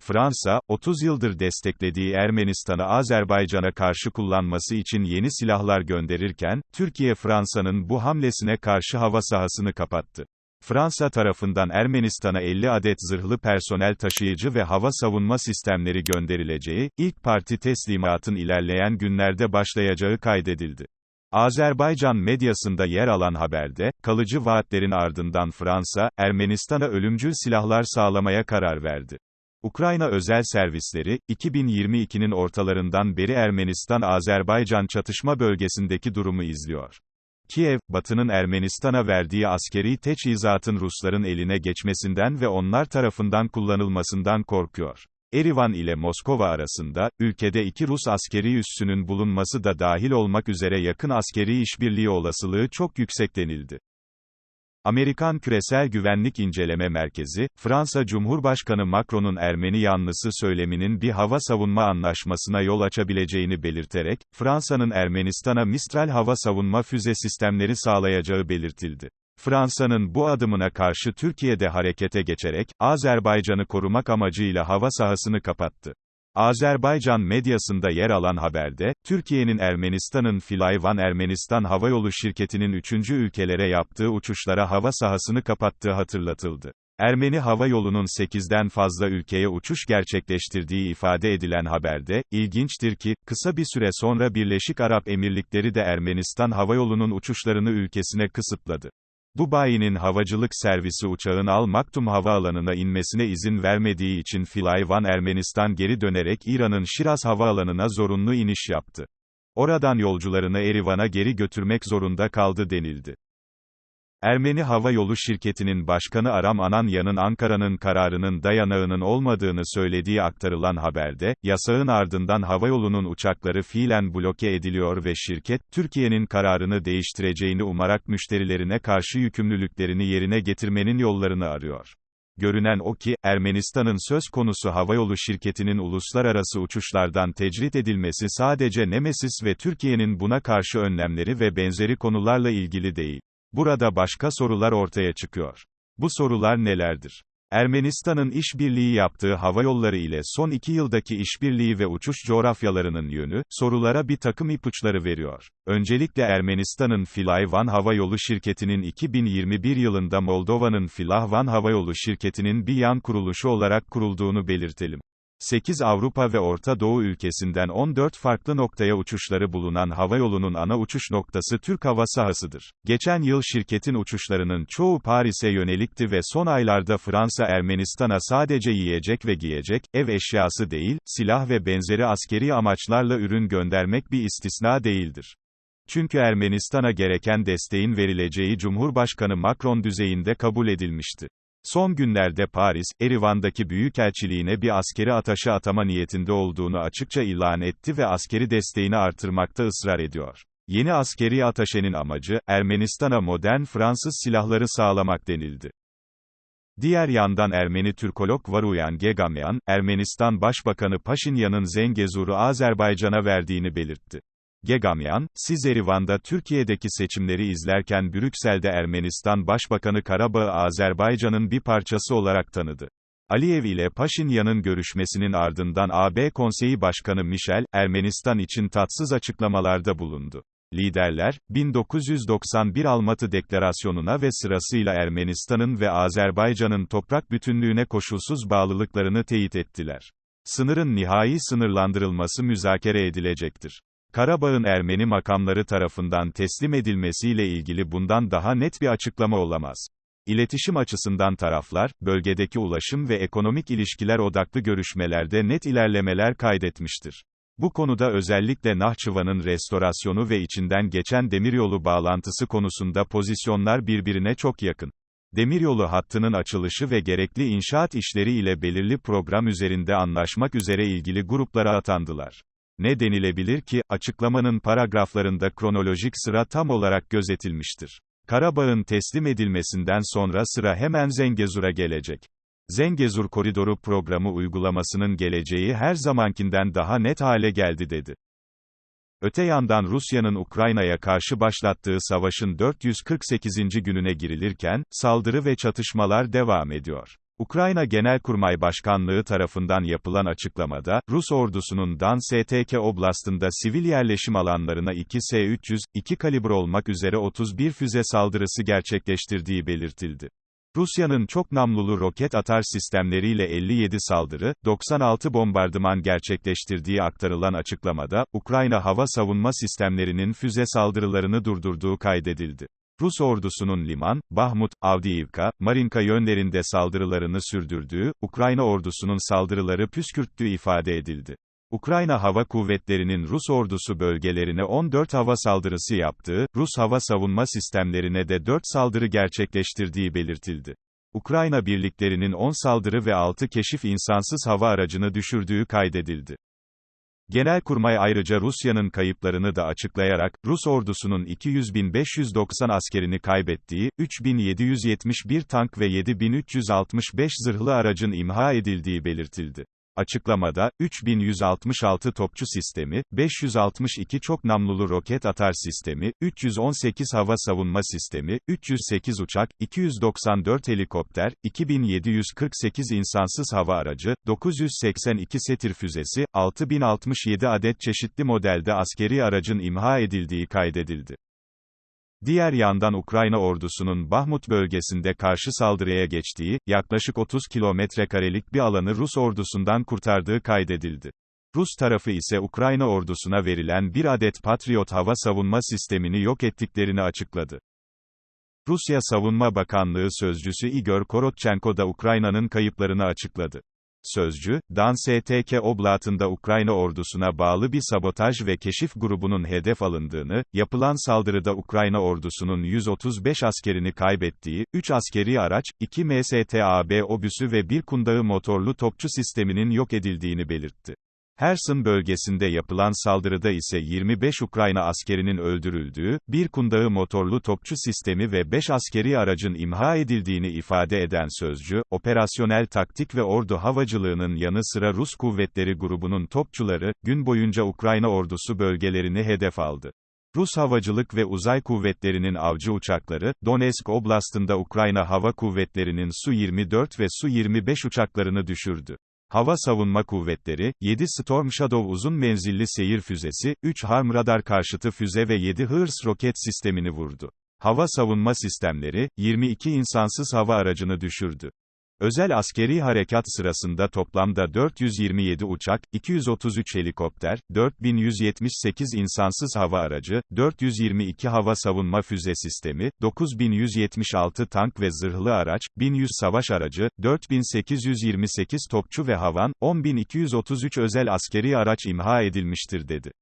Fransa, 30 yıldır desteklediği Ermenistan'ı Azerbaycan'a karşı kullanması için yeni silahlar gönderirken, Türkiye Fransa'nın bu hamlesine karşı hava sahasını kapattı. Fransa tarafından Ermenistan'a 50 adet zırhlı personel taşıyıcı ve hava savunma sistemleri gönderileceği, ilk parti teslimatın ilerleyen günlerde başlayacağı kaydedildi. Azerbaycan medyasında yer alan haberde, kalıcı vaatlerin ardından Fransa, Ermenistan'a ölümcül silahlar sağlamaya karar verdi. Ukrayna özel servisleri, 2022'nin ortalarından beri Ermenistan-Azerbaycan çatışma bölgesindeki durumu izliyor. Kiev, Batı'nın Ermenistan'a verdiği askeri teçhizatın Rusların eline geçmesinden ve onlar tarafından kullanılmasından korkuyor. Erivan ile Moskova arasında, ülkede iki Rus askeri üssünün bulunması da dahil olmak üzere yakın askeri işbirliği olasılığı çok yüksek denildi. Amerikan Küresel Güvenlik İnceleme Merkezi, Fransa Cumhurbaşkanı Macron'un Ermeni yanlısı söyleminin bir hava savunma anlaşmasına yol açabileceğini belirterek, Fransa'nın Ermenistan'a Mistral hava savunma füze sistemleri sağlayacağı belirtildi. Fransa'nın bu adımına karşı Türkiye'de harekete geçerek, Azerbaycan'ı korumak amacıyla hava sahasını kapattı. Azerbaycan medyasında yer alan haberde, Türkiye'nin Ermenistan'ın Flyvan Ermenistan Havayolu şirketinin üçüncü ülkelere yaptığı uçuşlara hava sahasını kapattığı hatırlatıldı. Ermeni Hava Yolu'nun 8'den fazla ülkeye uçuş gerçekleştirdiği ifade edilen haberde, ilginçtir ki, kısa bir süre sonra Birleşik Arap Emirlikleri de Ermenistan Havayolu'nun uçuşlarını ülkesine kısıtladı. Dubai'nin havacılık servisi uçağın Al Maktum havaalanına inmesine izin vermediği için Flyvan Ermenistan geri dönerek İran'ın Şiraz havaalanına zorunlu iniş yaptı. Oradan yolcularını Erivan'a geri götürmek zorunda kaldı denildi. Ermeni Hava Yolu şirketinin başkanı Aram Ananyan'ın Ankara'nın kararının dayanağının olmadığını söylediği aktarılan haberde, yasağın ardından havayolunun uçakları fiilen bloke ediliyor ve şirket, Türkiye'nin kararını değiştireceğini umarak müşterilerine karşı yükümlülüklerini yerine getirmenin yollarını arıyor. Görünen o ki, Ermenistan'ın söz konusu havayolu şirketinin uluslararası uçuşlardan tecrit edilmesi sadece Nemesis ve Türkiye'nin buna karşı önlemleri ve benzeri konularla ilgili değil. Burada başka sorular ortaya çıkıyor. Bu sorular nelerdir? Ermenistan'ın işbirliği yaptığı havayolları ile son iki yıldaki işbirliği ve uçuş coğrafyalarının yönü, sorulara bir takım ipuçları veriyor. Öncelikle Ermenistan'ın Flyvan Havayolu şirketinin 2021 yılında Moldova'nın Filahvan Havayolu şirketinin bir yan kuruluşu olarak kurulduğunu belirtelim. 8 Avrupa ve Orta Doğu ülkesinden 14 farklı noktaya uçuşları bulunan havayolunun ana uçuş noktası Türk hava sahasıdır. Geçen yıl şirketin uçuşlarının çoğu Paris'e yönelikti ve son aylarda Fransa Ermenistan'a sadece yiyecek ve giyecek, ev eşyası değil, silah ve benzeri askeri amaçlarla ürün göndermek bir istisna değildir. Çünkü Ermenistan'a gereken desteğin verileceği Cumhurbaşkanı Macron düzeyinde kabul edilmişti. Son günlerde Paris, Erivan'daki büyükelçiliğine bir askeri ataşı atama niyetinde olduğunu açıkça ilan etti ve askeri desteğini artırmakta ısrar ediyor. Yeni askeri ataşenin amacı, Ermenistan'a modern Fransız silahları sağlamak denildi. Diğer yandan Ermeni Türkolog Varuyan Gegamyan, Ermenistan Başbakanı Paşinyan'ın Zengezur'u Azerbaycan'a verdiğini belirtti. Gegamyan, siz Erivan'da Türkiye'deki seçimleri izlerken Brüksel'de Ermenistan Başbakanı Karabağ'ı Azerbaycan'ın bir parçası olarak tanıdı. Aliyev ile Paşinyan'ın görüşmesinin ardından AB Konseyi Başkanı Michel, Ermenistan için tatsız açıklamalarda bulundu. Liderler, 1991 Almatı Deklarasyonu'na ve sırasıyla Ermenistan'ın ve Azerbaycan'ın toprak bütünlüğüne koşulsuz bağlılıklarını teyit ettiler. Sınırın nihai sınırlandırılması müzakere edilecektir. Karabağ'ın Ermeni makamları tarafından teslim edilmesiyle ilgili bundan daha net bir açıklama olamaz. İletişim açısından taraflar, bölgedeki ulaşım ve ekonomik ilişkiler odaklı görüşmelerde net ilerlemeler kaydetmiştir. Bu konuda özellikle Nahçıvan'ın restorasyonu ve içinden geçen demiryolu bağlantısı konusunda pozisyonlar birbirine çok yakın. Demiryolu hattının açılışı ve gerekli inşaat işleri ile belirli program üzerinde anlaşmak üzere ilgili gruplara atandılar. Ne denilebilir ki, açıklamanın paragraflarında kronolojik sıra tam olarak gözetilmiştir. Karabağ'ın teslim edilmesinden sonra sıra hemen Zengezur'a gelecek. Zengezur Koridoru programı uygulamasının geleceği her zamankinden daha net hale geldi dedi. Öte yandan Rusya'nın Ukrayna'ya karşı başlattığı savaşın 448. gününe girilirken, saldırı ve çatışmalar devam ediyor. Ukrayna Genelkurmay Başkanlığı tarafından yapılan açıklamada, Rus ordusunun Dan-STK Oblast'ında sivil yerleşim alanlarına 2 S-300, 2 kalibre olmak üzere 31 füze saldırısı gerçekleştirdiği belirtildi. Rusya'nın çok namlulu roket atar sistemleriyle 57 saldırı, 96 bombardıman gerçekleştirdiği aktarılan açıklamada, Ukrayna hava savunma sistemlerinin füze saldırılarını durdurduğu kaydedildi. Rus ordusunun Liman, Bahmut, Avdiivka, Marinka yönlerinde saldırılarını sürdürdüğü, Ukrayna ordusunun saldırıları püskürttüğü ifade edildi. Ukrayna Hava Kuvvetleri'nin Rus ordusu bölgelerine 14 hava saldırısı yaptığı, Rus hava savunma sistemlerine de 4 saldırı gerçekleştirdiği belirtildi. Ukrayna birliklerinin 10 saldırı ve 6 keşif insansız hava aracını düşürdüğü kaydedildi. Genelkurmay ayrıca Rusya'nın kayıplarını da açıklayarak, Rus ordusunun 200.590 askerini kaybettiği, 3.771 tank ve 7.365 zırhlı aracın imha edildiği belirtildi. Açıklamada, 3166 topçu sistemi, 562 çok namlulu roket atar sistemi, 318 hava savunma sistemi, 308 uçak, 294 helikopter, 2748 insansız hava aracı, 982 setir füzesi, 6067 adet çeşitli modelde askeri aracın imha edildiği kaydedildi. Diğer yandan Ukrayna ordusunun Bahmut bölgesinde karşı saldırıya geçtiği, yaklaşık 30 kilometrekarelik bir alanı Rus ordusundan kurtardığı kaydedildi. Rus tarafı ise Ukrayna ordusuna verilen bir adet Patriot hava savunma sistemini yok ettiklerini açıkladı. Rusya Savunma Bakanlığı sözcüsü Igor Korotchenko da Ukrayna'nın kayıplarını açıkladı. Sözcü, Dan-STK Oblat'ında Ukrayna ordusuna bağlı bir sabotaj ve keşif grubunun hedef alındığını, yapılan saldırıda Ukrayna ordusunun 135 askerini kaybettiği, 3 askeri araç, 2 MSTAB obüsü ve bir kundağı motorlu topçu sisteminin yok edildiğini belirtti. Herson bölgesinde yapılan saldırıda ise 25 Ukrayna askerinin öldürüldüğü, bir kundağı motorlu topçu sistemi ve 5 askeri aracın imha edildiğini ifade eden sözcü, operasyonel taktik ve ordu havacılığının yanı sıra Rus kuvvetleri grubunun topçuları, gün boyunca Ukrayna ordusu bölgelerini hedef aldı. Rus Havacılık ve Uzay Kuvvetleri'nin avcı uçakları, Donetsk Oblast'ında Ukrayna Hava Kuvvetleri'nin Su-24 ve Su-25 uçaklarını düşürdü. Hava Savunma Kuvvetleri, 7 Storm Shadow uzun menzilli seyir füzesi, 3 Harm radar karşıtı füze ve 7 Hırs roket sistemini vurdu. Hava savunma sistemleri, 22 insansız hava aracını düşürdü. Özel askeri harekat sırasında toplamda 427 uçak, 233 helikopter, 4178 insansız hava aracı, 422 hava savunma füze sistemi, 9176 tank ve zırhlı araç, 1100 savaş aracı, 4828 topçu ve havan, 10233 özel askeri araç imha edilmiştir dedi.